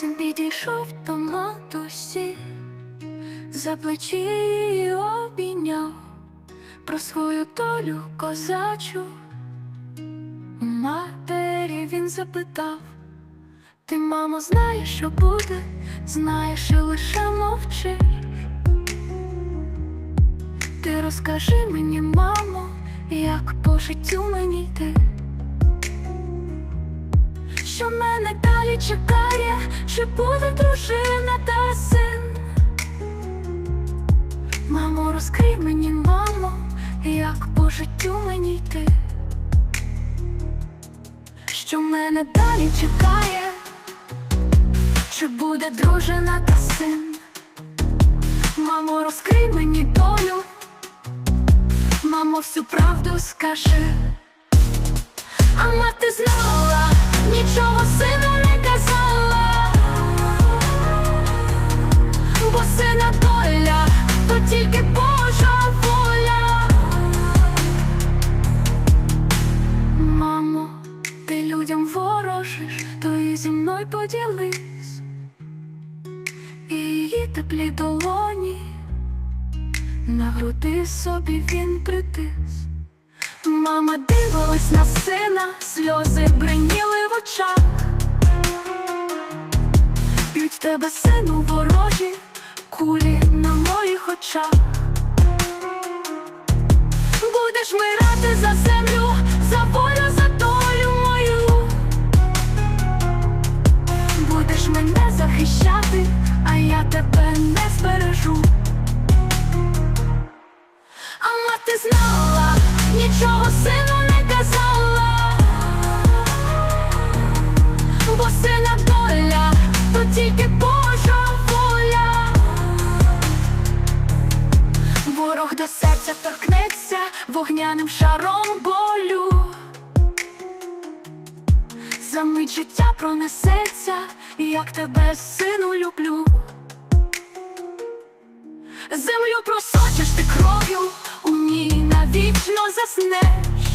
Підійшов до матусі, за плечі її обійняв про свою долю козачу. Матері він запитав, ти, мамо, знаєш, що буде, знаєш і лише мовчиш. Ти розкажи мені, мамо, як по життю мені йти. Що мене далі чекає, чи буде дружина та син? Мамо, розкрий мені, мамо, як по життю мені йти. Що мене далі чекає, чи буде дружина та син? Мамо, розкрий мені долю, мамо, всю правду скажи. А мати знала, нічого сину не мною поділись, і її теплі долоні, на груди собі він притис. Мама дивилась на сина, сльози бриніли в очах. Б'ють тебе, сину, ворожі, кулі на моїх очах. Будеш мирати за землю, За мить життя пронесеться, як тебе, сину, люблю. Землю просочиш ти кров'ю, у ній навічно заснеш.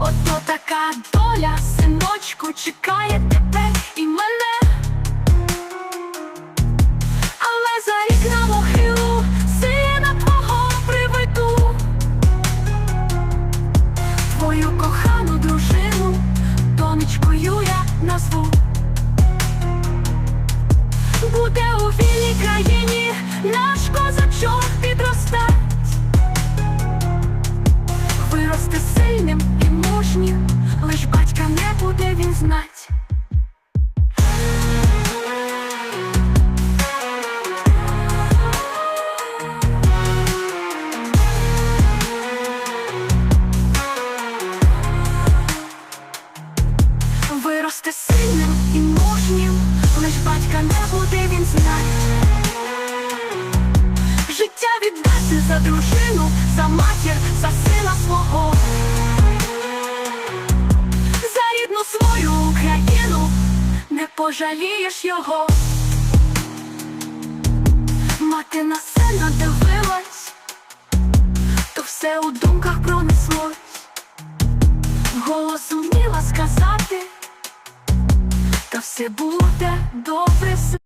Ото така доля, синочку, чекає тебе і мене. Але за рік на могилу сина твого приведу. Твою кохану назву. Буде у вільній країні наш козачок підростать, виросте сильним і мужнім, лиш батька не буде він знать. За дружину, за матір, за сина свого, за рідну свою Україну, не пожалієш його. Мати на сина дивилась, то все у думках пронеслось. Голос вміла сказати, та все буде добре.